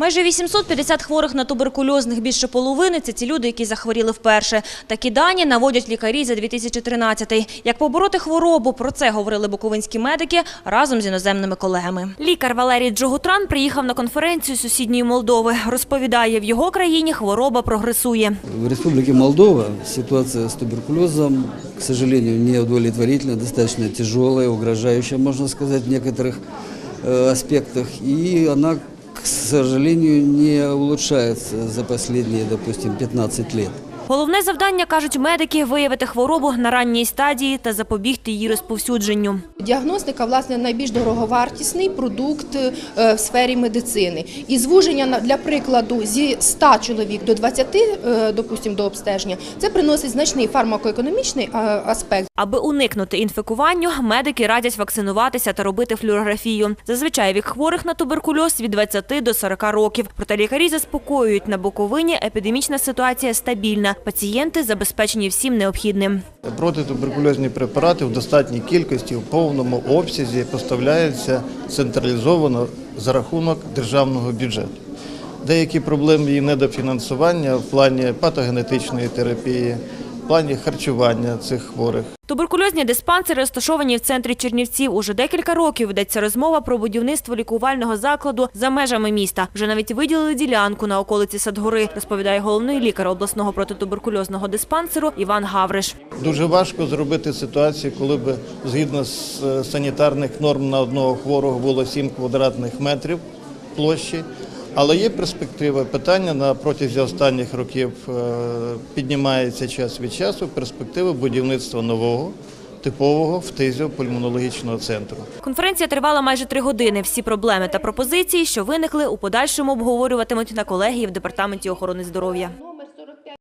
Майже 850 хворих на туберкульоз, з них більше половини – це ті люди, які захворіли вперше. Такі дані наводять лікарі за 2013 Як побороти хворобу, про це говорили буковинські медики разом з іноземними колегами. Лікар Валерій Джогутран приїхав на конференцію сусідньої Молдови. Розповідає, в його країні хвороба прогресує. В Республике Молдова ситуация с туберкулезом, к сожалению, неудовлетворительная, достаточно тяжелая, угрожающая, можно сказать, в некоторых э, аспектах. И она, к сожалению, не улучшается за последние, допустим, 15 лет. Головне завдання, кажуть медики, виявити хворобу на ранній стадії та запобігти її розповсюдженню. Діагностика, власне, найбільш дороговартісний продукт е, в сфері медицини. І звуження, для прикладу, зі 100 чоловік до 20, е, допустим, до обстеження, це приносить значний фармакоекономічний е, аспект. Аби уникнути інфікуванню, медики радять вакцинуватися та робити флюорографію. Зазвичай вік хворих на туберкульоз від 20 до 40 років. Проте лікарі заспокоюють, на Буковині епідемічна ситуація стабільна. Пацієнти забезпечені всім необхідним. Протитуберкульозні препарати в достатній кількості в повному обсязі поставляються централізовано за рахунок державного бюджету. Деякі проблеми і недофінансування в плані патогенетичної терапії, плані харчування цих хворих. Туберкульозні диспансери розташовані в центрі Чернівців. Уже декілька років ведеться розмова про будівництво лікувального закладу за межами міста. Вже навіть виділили ділянку на околиці Садгори, розповідає головний лікар обласного протитуберкульозного диспансеру Іван Гавриш. Дуже важко зробити ситуацію, коли б згідно з е, санітарних норм на одного хворого було 7 квадратних метрів площі. Але є перспективи питання на протязі останніх років е, піднімається час від часу. перспективи будівництва нового типового фтизіопульмонологічного центру. Конференція тривала майже три години. Всі проблеми та пропозиції, що виникли, у подальшому обговорюватимуть на колегії в департаменті охорони здоров'я.